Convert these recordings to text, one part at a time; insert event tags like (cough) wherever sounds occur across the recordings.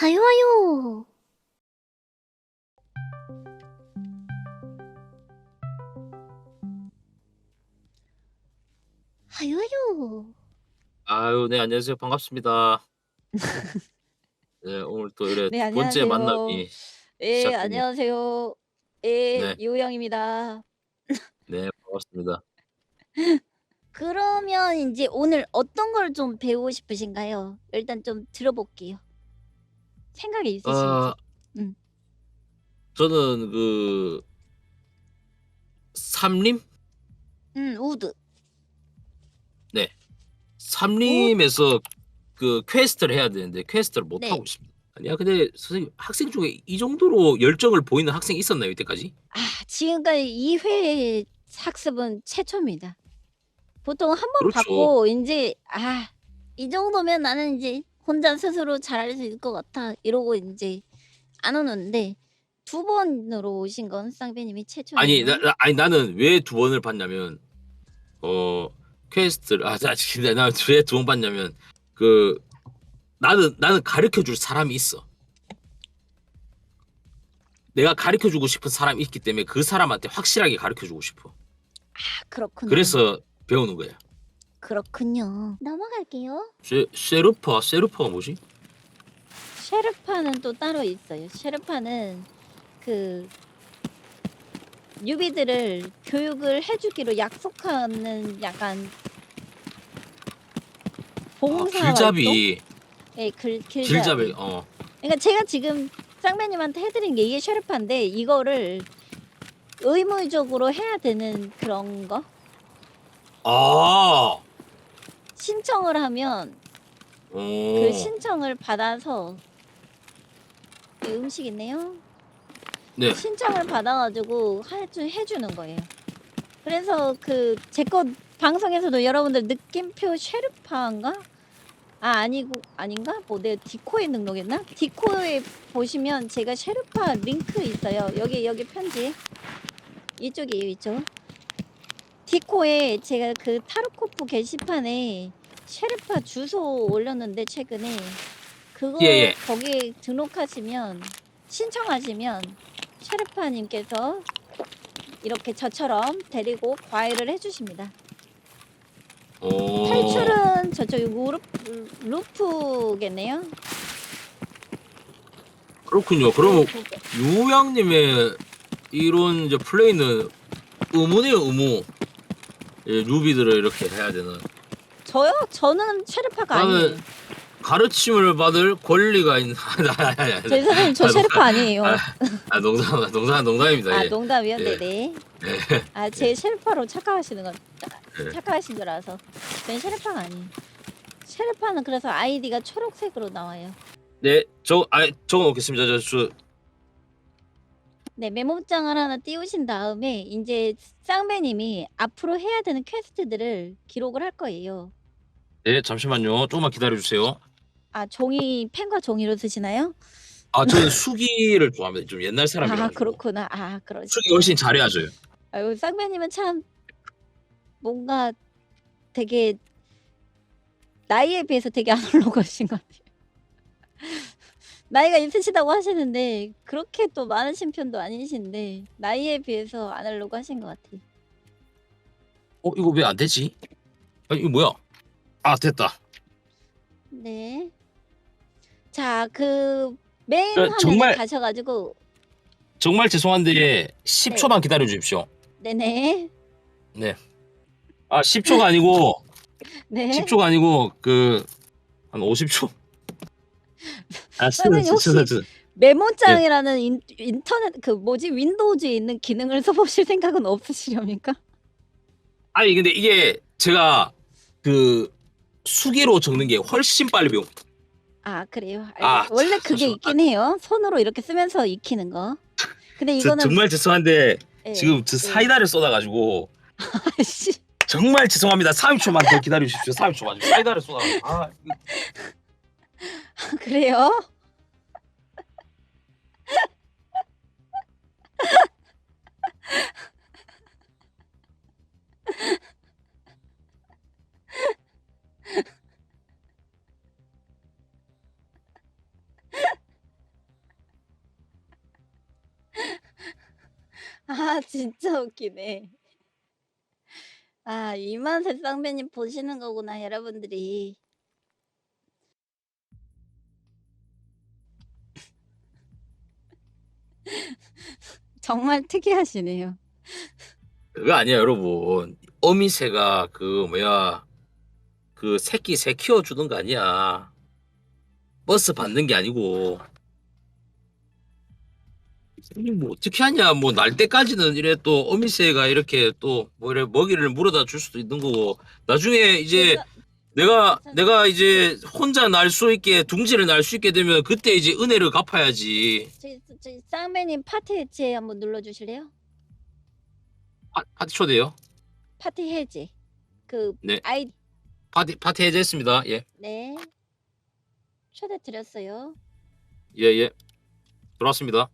하요 하요. 하요 하요. 아유, 네, 안녕하세요. 반갑습니다. (laughs) 네, 오늘 또 이래 네, 두 번째 안녕하세요. 만남이 예, 시작됩니다. 안녕하세요. 예, 네, 이호영입니다. 네, 반갑습니다. (laughs) 그러면 이제 오늘 어떤 걸 좀 배우고 싶으신가요? 일단 좀 들어볼게요. 생각이 있으신지. 아, 음. 저는 그 삼림? 음, 우드. 네, 우드. 삼림에서 그 퀘스트를 해야 되는데 퀘스트를 못 네. 하고 있습니다. 아니야, 근데 선생님 학생 중에 이 정도로 열정을 보이는 학생이 있었나요, 이때까지? 아, 지금까지 2회 학습은 최초입니다. 보통 한 번 그렇죠. 받고 이제 아, 이 정도면 나는 이제 혼자 스스로 잘할 수 있을 것 같아. 이러고 이제 안 오는데 두 번으로 오신 건 쌍배님이 아니, 나. 나- 아니 나는 왜 두 번을 봤냐면 어 퀘스트를 아, 나 진짜 나왜 두 번 봤냐면 그 나는 나는 가르쳐 줄 사람이 있어. 내가 가르쳐 주고 싶은 사람이 있기 때문에 그 사람한테 확실하게 가르쳐 주고 싶어. 아, 그렇구나. 그래서 배우는 거야. 그렇군요. 넘어갈게요. 쉐, 쉐르파, 쉐르파가 뭐지? 셰르파는 또 따로 있어요. 셰르파는 그 뉴비들을 교육을 해주기로 약속하는 약간 아, 봉사 활동? 길잡이, 예, 글, 길잡이. 길잡이. 어. 그러니까 제가 지금 쌍배님한테 해드린 게 이게 셰르파인데 이거를 의무적으로 해야 되는 그런 거 아. 신청을 하면 그 어. 신청을 받아서 이 음식 있네요. 네. 신청을 받아가지고 해주, 해주는 거예요. 그래서 그 제 거 방송에서도 여러분들 느낌표 쉐르파인가? 아 아니고 아닌가? 뭐 내 디코에 등록했나? 디코에 보시면 제가 쉐르파 링크 있어요. 여기 여기 편지 이쪽이에요 이쪽. 디코에 제가 그 타르코프 게시판에 쉐르파 주소 올렸는데 최근에 그거 예, 예. 거기 등록하시면 신청하시면 쉐르파님께서 이렇게 저처럼 데리고 과외를 해주십니다. 어. 탈출은 저쪽 루프, 루프겠네요. 그렇군요. 그러면 루프. 유양님의 이런 이제 플레이는 의무네요, 의무. 예, 루비들을 이렇게 해야 되는. 저요? 저는 쉐르파가 나는 아니에요. 가르침을 받을 권리가 있는. (laughs) 아니, 아니, 아니. 저희 선생님 저 아, 쉐르파 아니에요. 아, 아, 농담, 농담, 농담입니다. 아 예. 농담이요? 예. 네네. 예. 아제 쉐르파로 착각하시는 건 예. 착각하신 거라서 저희 쉐르파가 아니에요. 쉐르파는 그래서 아이디가 초록색으로 나와요. 네, 저, 아, 적어 놓겠습니다. 저, 저, 네, 메모장을 하나 띄우신 다음에 이제 쌍배님이 앞으로 해야 되는 퀘스트들을 기록을 할 거예요. 네, 잠시만요. 조금만 기다려 주세요. 아, 종이 펜과 종이로 쓰시나요? 아, 저는 수기를 좋아합니다. 좀 옛날 사람이라. 아, 그렇구나. 아, 수기 그러시구나. 훨씬 잘해야죠. 아유, 쌍배님은 참 뭔가 되게 나이에 비해서 되게 아날로그하신 것 같아요. (laughs) 나이가 있으시다고 하시는데 그렇게 또 많으신 편도 아니신데 나이에 비해서 아날로그 하신 것 같아요. 어, 이거 왜 안 되지? 아, 이거 뭐야? 아, 됐다. 네. 자, 그 메인 저, 화면에 정말- 가셔가지고 정말 죄송한데 10초만 기다려 주십시오. 네네 네. 아, 10초가 아니고 (laughs) 네. 10초가 아니고 그 한 50초. 아, (laughs) 선생님, 혹시 쓰는. 메모장이라는 인, 인터넷 그 뭐지 윈도우즈에 있는 기능을 써보실 생각은 없으시렵니까? 아니 근데 이게 제가 그 수기로 적는 게 훨씬 빨리 배워. 아 그래요. 아, 알겠- 원래 참, 그게 잠시만. 있긴 해요. 손으로 이렇게 쓰면서 익히는 거. 근데 저, 이거는 정말 죄송한데 예, 지금 저 예. 사이다를 쏟아가지고 (laughs) 아이씨. 정말 죄송합니다. 30초만 더 기다려 주십시오. 30초만. 사이다를 쏟아가지고. 아, 이거 (laughs) 그래요? 아 진짜 웃기네. 아 이만세 쌍배님 보시는 거구나 여러분들이. 정말 특이하시네요. 그거 아니야 여러분 어미새가 그 뭐야 그 새끼 새 키워주는 거 아니야 버스 받는 게 아니고 아니, 뭐 어떻게 하냐 뭐 날 때까지는 이래 또 어미새가 이렇게 또 뭐 이래 먹이를 물어다 줄 수도 있는 거고 나중에 이제 내가 내가 이제 혼자 날 수 있게 둥지를 날 수 있게 되면 그때 이제 은혜를 갚아야지 저기, 저기 쌍배님 파티 해체 한번 눌러주실래요? 파, 파티 초대요 파티 해제. 그 네. 아이 파티 파티 해제했습니다 예네 초대 드렸어요. 예, 예. 들어왔습니다.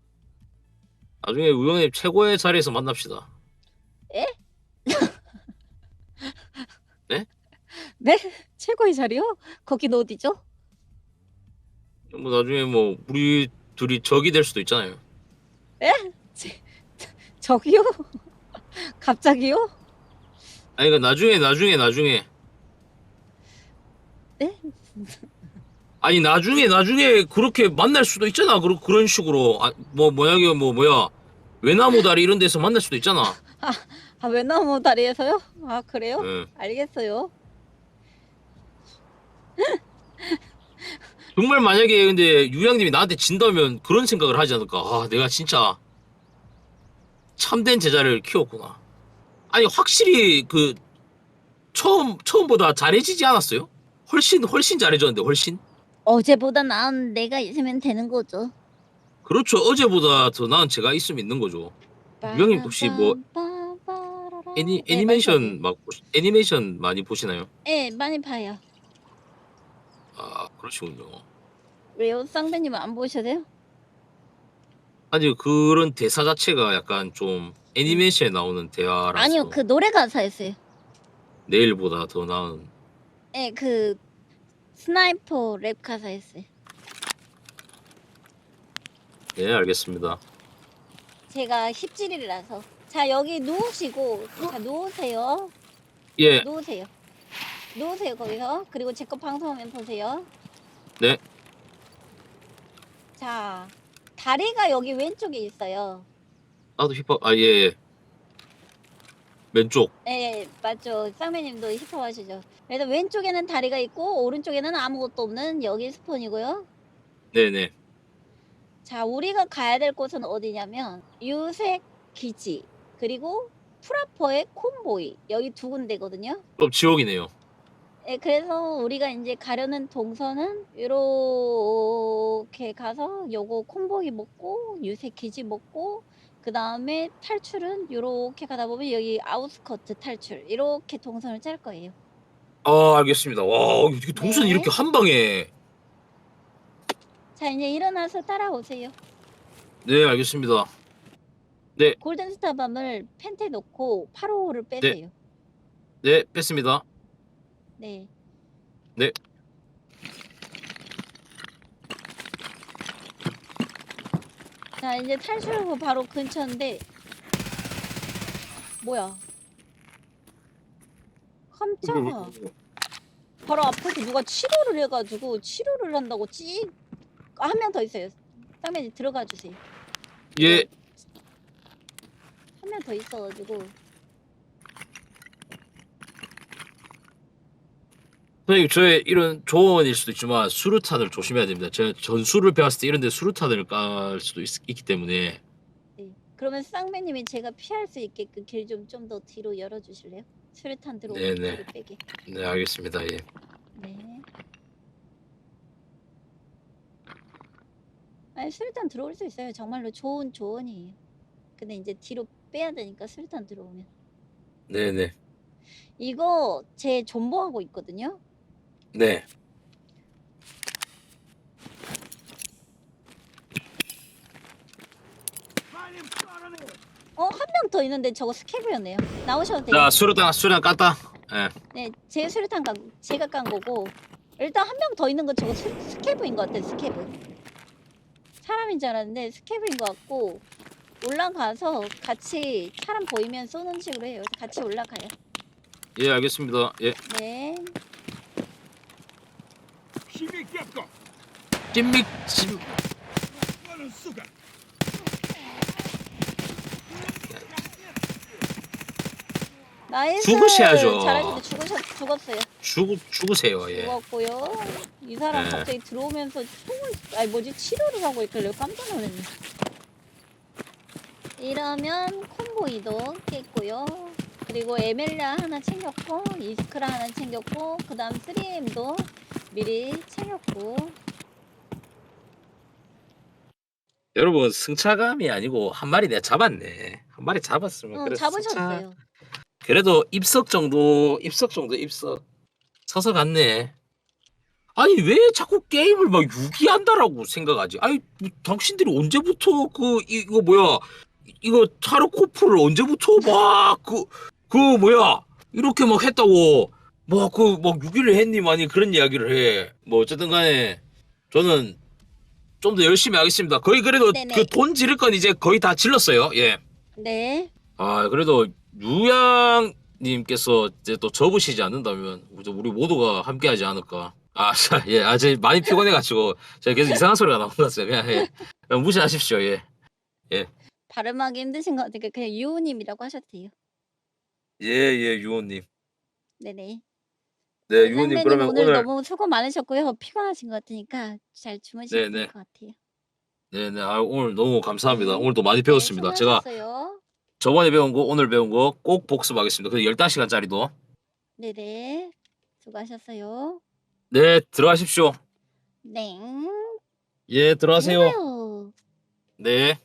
나중에 우영님 최고의 자리에서 만납시다. (laughs) 네 최고의 자리요? 거긴 어디죠? 뭐 나중에 뭐 우리 둘이 적이 될 수도 있잖아요. 저기요? (laughs) 갑자기요? 아니 그러니까 나중에 나중에 나중에. 네? 아니 나중에 나중에 그렇게 만날 수도 있잖아. 그런 그런 식으로 아, 뭐 뭐야 뭐 뭐야 외나무 다리 이런 데서 만날 수도 있잖아. 아 외나무 다리에서요? 아 그래요? 예. 알겠어요. (laughs) 정말 만약에 근데 유양님이 나한테 진다면 그런 생각을 하지 않을까? 아, 내가 진짜 참된 제자를 키웠구나. 아니 확실히 그 처음 처음보다 잘해지지 않았어요? 훨씬 훨씬 잘해졌는데 훨씬. 어제보다 나은 내가 있으면 되는 거죠. 그렇죠. 어제보다 더 나은 제가 있으면 있는 거죠. 유형님 혹시 뭐 애니 네, 애니메이션 막 보시- 애니메이션 많이 보시나요? 네 많이 봐요. 아 그러시군요. 왜요? 쌍배님은 안 보셔도요? 아니 그런 대사 자체가 약간 좀 애니메이션에 나오는 대화라서 아니요 그 노래 가사였어요. 내일보다 더 나은 네, 그 스나이퍼 랩 가사였어요. 네 알겠습니다. 제가 힙질이라서. 자 여기 누우시고 자 누우세요. 예 누우세요. 누우세요 거기서. 그리고 제 거 방송화면 보세요. 네. 자 다리가 여기 왼쪽에 있어요. 나도 힙합 아 예. 예. 왼쪽 네 맞죠. 쌍배님도 힙합 하시죠. 그래서 왼쪽에는 다리가 있고 오른쪽에는 아무것도 없는 여기 스폰이고요. 네네 자 우리가 가야 될 곳은 어디냐면 유색 기지 그리고 프라퍼의 콤보이 여기 두 군데거든요. 좀 지옥이네요. 예, 그래서 우리가 이제 가려는 동선은 이렇게 가서 요거 콤보이 먹고 유색 기지 먹고 그 다음에 탈출은 이렇게 가다 보면 여기 아웃스커트 탈출 이렇게 동선을 짤 거예요. 아 알겠습니다. 와 이게 동선 네. 이렇게 한 방에 자 이제 일어나서 따라오세요. 네 알겠습니다. 골든스타 밤을 펜트에 넣고 8호를 빼세요. 네 뺐습니다. 네. 네. 자 이제 탈출하고 바로 근처인데 뭐야? 깜짝아. 바로 앞에서 누가 치료를 해가지고 치료를 한다고 찍. 한 명 더 있어요. 쌍배님 들어가 주세요. 예 한 명 더 있어가지고. 선생님 저의 이런 조언일 수도 있지만 수류탄을 조심해야 됩니다. 제가 전술을 배웠을 때 이런 데 수류탄을 깔 수도 있, 기 때문에 네. 그러면 쌍배님이 제가 피할 수 있게끔 길 좀 좀 더 뒤로 열어주실래요? 수류탄 들어오는 네네. 길을 빼게. 네 알겠습니다. 예. 네. 아니 수류탄 들어올 수 있어요. 정말로 좋은 조언이에요. 근데 이제 뒤로 빼야 되니까 수류탄 들어오면. 네네 이거 제 존버하고 있거든요. 네. 어 한 명 더 있는데 저거 스케브였네요. 나오셔도 돼요. 자 수류탄 수류탄 깠다. 예. 네, 제 수류탄 깐 제가 깐 거고 일단 한 명 더 있는 거 저거 스, 스케브인 것 같아요. 스케브. 사람인 줄 알았는데 스케브인 것 같고 올라가서 같이 사람 보이면 쏘는 식으로 해요. 같이 올라가요. 예 알겠습니다. 예 네. 나이스. 죽으셔야죠. 잘하시는데 죽으셨 죽었어요. 죽 죽으세요. 예. 죽었고요. 이 사람 네. 갑자기 들어오면서 총을 아니 뭐지 치료를 하고 있길래 깜짝 놀랐네. 이러면 콤보 이도 깼고요. 그리고 에멜라 하나 챙겼고 이스크라 하나 챙겼고 그다음 3M도 미리 챙겼고 여러분 승차감이 아니고 한 마리 내가 잡았네. 한 마리 잡았으면 어, 그래서 승차- 잡으셨어요. 그래도 입석 정도 입석 정도 입석 서서 갔네. 아니 왜 자꾸 게임을 막 유기한다라고 생각하지? 아니 뭐 당신들이 언제부터 그 이거 뭐야 이거 타르코프를 언제부터 막 그 그 뭐야 이렇게 막 했다고 뭐 그막 유기를 했니만이 그런 이야기를 해. 뭐 어쨌든 간에 저는 좀 더 열심히 하겠습니다. 거의 그래도 네네. 그 돈 지를 건 이제 거의 다 질렀어요. 예. 네. 아 그래도 유양님께서 이제 또 접으시지 않는다면 우리 우리 모두가 함께 하지 않을까. 아, (laughs) 자, 예, 아직 많이 피곤해가지고 제가 계속 이상한 소리가 나온 것 같아요. 그냥, 예, 그냥 무시하십시오. 예, 발음하기 힘드신 것 같으니까 그냥 유우님이라고 하셔도 돼요. 예, 예, 유호님. 네네. 네, 유호님 상대님 그러면 오늘, 오늘, 너무 수고 많으셨고요. 피곤하신 것 같으니까 잘 주무시면 네네. 될것 같아요. 네, 네, 아, 오늘 너무 감사합니다. 네. 오늘도 많이 배웠습니다. 네, 제가 수고하셨어요. 저번에 배운 거, 오늘 배운 거 꼭 복습하겠습니다. 그 15시간짜리도. 네네. 수고하셨어요. 네, 들어가십시오. 네. 예, 들어가세요. 해봐요. 네.